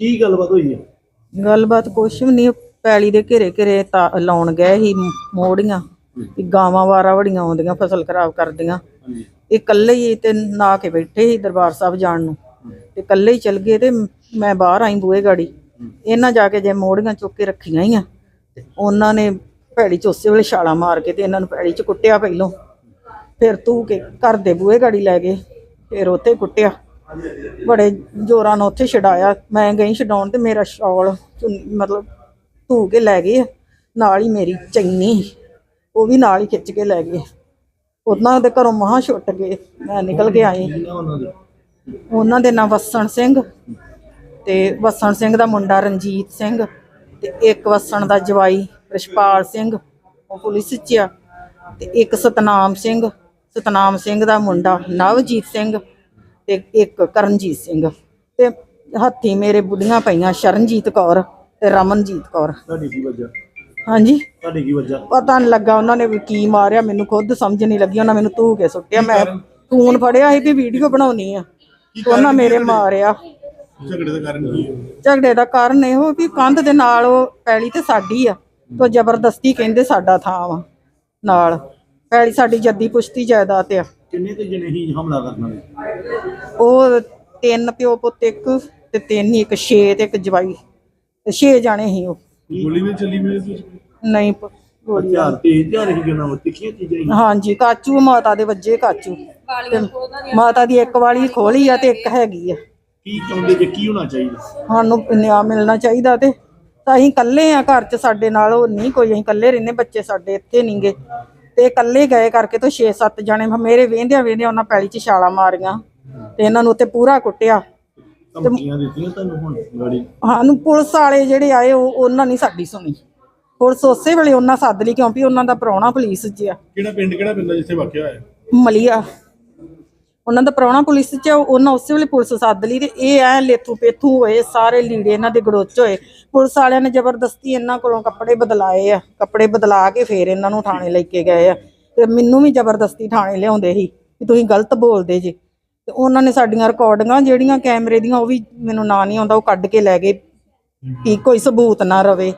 ਕੀ ਗੱਲਬਾਤ ਹੋਈ ਹੈ ਗੱਲਬਾਤ ਕੁਛ ਵੀ ਨਹੀਂ ਪੈਲੀ ਦੇ ਘੇਰੇ ਘੇਰੇ ਤਾਂ ਲਾਉਣ ਗਏ ਸੀ ਮੋੜੀਆਂ ਵੀ ਗਾਵਾਂ ਵਾਰਾ ਵੜੀਆਂ ਆਉਂਦੀਆਂ ਫਸਲ ਖਰਾਬ ਕਰਦੀਆਂ। ਹਾਂਜੀ। ਇਹ ਇਕੱਲੇ ਹੀ ਤੇ ਨਾ ਕੇ ਬੈਠੇ ਸੀ ਦਰਬਾਰ ਸਾਹਿਬ ਜਾਣ ਨੂੰ। ਤੇ ਇਕੱਲੇ ਹੀ ਚਲ ਗਏ ਤੇ ਮੈਂ ਬਾਹਰ ਆਈ ਬੂਹੇ ਗਾੜੀ। ਇਹਨਾਂ ਜਾ ਕੇ ਜੇ ਮੋੜੀਆਂ ਚੁੱਕ ਕੇ ਰੱਖੀਆਂ ਹੀ ਆ ਤੇ ਉਹਨਾਂ ਨੇ ਭੈੜੀ ਚ ਉਸੇ ਵੇਲੇ ਛਾਲਾ ਮਾਰ ਕੇ ਤੇ ਇਹਨਾਂ ਨੂੰ ਭੈੜੀ ਚ ਕੁੱਟਿਆ ਪਹਿਲੋਂ। ਫਿਰ ਤੂੰ ਕੇ ਘਰ ਦੇ ਬੂਹੇ ਗਾੜੀ ਲੈ ਗਏ ਫਿਰ ਉੱਥੇ ਕੁੱਟਿਆ। ਬੜੇ ਜ਼ੋਰਾਂ ਨਾਲ ਉੱਥੇ ਛਡਾਇਆ। ਮੈਂ ਗਈ ਛਡਾਉਣ ਤੇ ਮੇਰਾ ਸ਼ਾਲ ਮਤਲਬ ਧੂ ਕੇ ਲੈ ਗਏ ਨਾਲ ਹੀ ਮੇਰੀ ਚੈਨੀ, ਉਹ ਵੀ ਨਾਲ ਹੀ ਖਿੱਚ ਕੇ ਲੈ ਗਏ। ਉਹਨਾਂ ਦੇ ਘਰੋਂ ਮਹਾ ਛੁੱਟ ਗਏ ਮੈਂ ਨਿਕਲ ਕੇ ਆਈ। ਉਹਨਾਂ ਦੇ ਉਹਨਾਂ ਦੇ ਨਾਂ ਵਸਣ ਸਿੰਘ ਤੇ ਵਸਣ ਸਿੰਘ ਦਾ ਮੁੰਡਾ ਰਣਜੀਤ ਸਿੰਘ ਤੇ ਇੱਕ ਵਸਣ ਦਾ ਜਵਾਈ ਰਿਸ਼ਪਾਲ ਸਿੰਘ, ਉਹ ਪੁਲਿਸ 'ਚ ਆ। ਤੇ ਇੱਕ ਸਤਨਾਮ ਸਿੰਘ ਸਤਨਾਮ ਸਿੰਘ ਦਾ ਮੁੰਡਾ ਨਵਜੀਤ ਸਿੰਘ। ਤੇ ਇੱਕ ਕਰਨਜੀਤ ਸਿੰਘ ਤੇ ਹੱਥੀ ਮੇਰੇ ਬੁੱਢੀਆਂ ਪਈਆਂ ਸ਼ਰਨਜੀਤ ਕੌਰ ਤੇ ਰਮਨਜੀਤ ਕੌਰ। ਤੁਹਾਡੀ ਕੀ ਵਜ੍ਹਾ? ਹਾਂਜੀ। ਤੁਹਾਡੀ ਕੀ ਵਜ੍ਹਾ? ਪਤਾ ਨਹੀਂ ਲੱਗਾ ਉਹਨਾਂ ਨੇ ਵੀ ਕੀ ਮਾਰਿਆ ਮੈਨੂੰ ਖੁਦ ਸਮਝ ਨਹੀਂ ਲੱਗੀ ਉਹਨਾਂ ਮੈਨੂੰ ਧੂ ਕੇ ਸੁੱਟਿਆ। ਮੈਂ ਫੋਨ ਫੜਿਆ ਸੀ ਵੀ ਵੀਡੀਓ ਬਣਾਉਣੀ ਆ। ਉਹਨਾਂ ਮੇਰੇ ਮਾਰਿਆ। ਝਗੜੇ ਦਾ ਕਾਰਨ ਕੀ ਹੈ? ਝਗੜੇ ਦਾ ਕਾਰਨ ਇਹੋ ਵੀ ਕੰਧ ਦੇ ਨਾਲ ਉਹ ਪੈਲੀ ਤੇ ਸਾਡੀ ਆ ਤੋ ਜ਼ਬਰਦਸਤੀ ਕਹਿੰਦੇ ਸਾਡਾ ਥਾਂ ਵਾ ਨਾਲ। ਪੈਲੀ ਸਾਡੀ ਜੱਦੀ ਪੁਸ਼ਤੀ ਜਾਇਦਾਦ ਆ। ਕਿੰਨੇ ਤੇ ਜਣੇ ਹੀ ਹਮਲਾ ਕਰਨ ਵਾਲੇ? ਉਹ ਤਿੰਨ ਪਿਓ ਪੁੱਤ ਇੱਕ ਤੇ ਤਿੰਨ ਹੀ ਇੱਕ ਛੇ ਤੇ ਇੱਕ ਜਵਾਈ। ਤੇ ਛੇ ਜਾਣੇ ਸੀ ਉਹ। ਗੋਲੀ ਵੀ ਚੱਲੀ ਮੇਰੇ ਤੇ ਨਹੀਂ ਪ- ਗੋਲੀ ਹਥਿਆਰ ਤੇ ਹਥਿਆਰ ਹੀ ਜਣਾ ਉਹ ਤਿੱਖੀਆਂ ਚੀਜ਼ਾਂ ਹੀ। ਹਾਂਜੀ ਕਾਚੂ ਮਾਤਾ ਦੇ ਵੱਜੇ ਕਾਚੂ। ਤੇ ਮਾਤਾ ਦੀ ਇੱਕ ਵਾਲੀ ਖੋਲੀ ਆ ਤੇ ਇੱਕ ਹੈਗੀ ਆ। ਕੀ ਚਾਹੁੰਦੇ ਜੇ ਕੀ ਹੋਣਾ ਚਾਹੀਦਾ? ਸਾਨੂੰ ਨਿਆਂ ਮਿਲਣਾ ਚਾਹੀਦਾ ਤੇ। ਤਾਂ ਅਸੀਂ ਇਕੱਲੇ ਆ ਘਰ 'ਚ ਸਾਡੇ ਨਾਲ ਉਹ ਨਹੀਂ ਕੋਈ ਅਸੀਂ ਇਕੱਲੇ ਰਹਿੰਦੇ ਬੱਚੇ ਸਾਡੇ ਇੱਥੇ ਨਹੀਂਗੇ ਤੇ ਇਕੱਲੇ ਗਏ ਕਰਕੇ ਤੋਂ 6-7 ਜਣੇ ਮੇਰੇ ਵੇਂਦਿਆਂ ਵੇਂਦਿਆਂ ਉਹਨਾਂ ਪੈਲੀ 'ਚ ਛਾਲਾਂ ਮਾਰੀਆਂ ਤੇ ਇਹਨਾਂ ਨੂੰ ਉੱਥੇ ਪੂਰਾ ਕੁੱਟਿਆ। ਧਮਕੀਆਂ ਦਿੱਤੀਆਂ ਤੁਹਾਨੂੰ ਹੁਣ ਗਾੜੀ? ਸਾਨੂੰ ਪੁਲਿਸ ਵਾਲੇ ਜਿਹੜੇ ਆਏ ਉਹ ਉਹਨਾਂ ਨਹੀਂ ਸਾਡੀ ਸੁਣੀ। ਪੁਲਿਸ ਉਸੇ ਵੇਲੇ ਉਹਨਾਂ ਸੱਦ ਲਈ ਕਿਉਂਕਿ ਉਹਨਾਂ ਦਾ ਪ੍ਰਾਹੁਣਾ ਪੁਲਿਸ 'ਚ ਆ। ਕਿਹੜਾ ਪਿੰਡ ਕਿਹੜਾ ਪਿੰਡ ਜਿੱਥੇ ਵਾਕਿਆ ਹੋਇਆ? ਮਲੀਆ। ਉਹਨਾਂ ਦਾ ਪ੍ਰਾਹੁਣਾ ਪੁਲਿਸ ਚ ਆ, ਉਹਨਾਂ ਉਸੇ ਵੇਲੇ ਪੁਲਿਸ ਸੱਦ ਲਈ ਤੇ ਇਹ ਐ ਲੇਥੂ ਪੇਥੂ ਹੋਏ ਸਾਰੇ ਲੀੜੇ ਇਹਨਾਂ ਦੇ ਗੜੋਚ ਹੋਏ। ਪੁਲਿਸ ਵਾਲਿਆਂ ਨੇ ਜ਼ਬਰਦਸਤੀ ਇਹਨਾਂ ਕੋਲੋਂ ਕੱਪੜੇ ਬਦਲਾਏ ਆ ਕੱਪੜੇ ਬਦਲਾ ਕੇ ਫੇਰ ਇਹਨਾਂ ਨੂੰ ਥਾਣੇ ਲੈ ਕੇ ਗਏ ਆ। ਤੇ ਮੈਨੂੰ ਵੀ ਜ਼ਬਰਦਸਤੀ ਥਾਣੇ ਲਿਆਉਂਦੇ ਸੀ ਕਿ ਤੁਸੀਂ ਗਲਤ ਬੋਲਦੇ ਜੇ। ਤੇ ਉਹਨਾਂ ਨੇ ਸਾਡੀਆਂ ਰਿਕਾਰਡਿੰਗਾਂ ਜਿਹੜੀਆਂ ਕੈਮਰੇ ਦੀਆਂ ਉਹ ਵੀ ਮੈਨੂੰ ਨਾਂ ਨਹੀਂ ਆਉਂਦਾ ਉਹ ਕੱਢ ਕੇ ਲੈ ਗਏ। ਕਿ ਕੋਈ ਸਬੂਤ ਨਾ ਰਵੇ।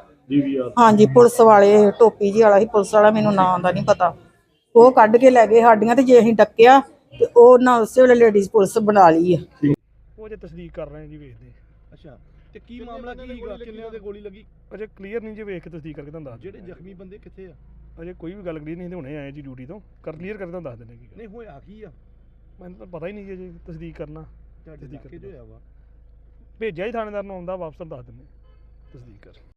ਹਾਂਜੀ ਪੁਲਿਸ ਵਾਲੇ ਟੋਪੀ ਜੀ ਵਾਲਾ ਸੀ ਪੁਲਿਸ ਵਾਲਾ ਮੈਨੂੰ ਨਾਂ ਦਾ ਨਹੀਂ ਪਤਾ। ਉਹ ਕੱਢ ਕੇ ਲੈ ਗਏ ਸਾਡੀਆਂ ਤੇ ਜੇ ਅਸੀਂ ਡੱਕਿਆ ਤੇ ਉਹ ਨਾ ਉਸੇ ਵੇਲੇ ਲੇਡੀਜ਼ ਪੁਲਿਸ ਬਣਾ ਲਈ ਆ। ਉਹ ਜੇ ਤਸਦੀਕ ਕਰ ਰਹੇ ਜੀ ਵੇਖਦੇ। ਅੱਛਾ ਤੇ ਕੀ ਮਾਮਲਾ ਕੀ ਹੈਗਾ ਕਿੰਨਿਆਂ ਦੇ ਗੋਲੀ ਲੱਗੀ? ਅਜੇ ਕਲੀਅਰ ਨਹੀਂ ਜੇ ਵੇਖ ਕੇ ਤਸਦੀਕ ਕਰਕੇ ਤੁਹਾਨੂੰ ਦੱਸ ਜਿਹੜੇ ਜ਼ਖਮੀ ਬੰਦੇ ਕਿੱਥੇ ਆ? ਅਜੇ ਕੋਈ ਵੀ ਗੱਲ ਕਲੀਅਰ ਨਹੀਂ ਹੁਣੇ ਆਏ ਜੀ ਡਿਊਟੀ ਤੋਂ। ਕਰ ਕਲੀਅਰ ਕਰਕੇ ਤੁਹਾਨੂੰ ਦੱਸ ਦਿੰਦੇ ਕੀ। ਨਹੀਂ ਹੋਇਆ ਕੀ ਆ? ਮੈਨੂੰ ਤਾਂ ਪਤਾ ਹੀ ਨਹੀਂ ਜੀ ਤਸਦੀਕ ਕਰਨਾ। ਤਸਦੀਕ ਹੋਇਆ ਵਾ? ਭੇਜਿਆ ਹੀ ਥਾਣੇਦਾਰ ਨੂੰ ਆਉਂਦਾ ਵਾਪਸ ਦੱਸ ਦਿੰਦੇ ਤਸਦੀਕ ਕਰ।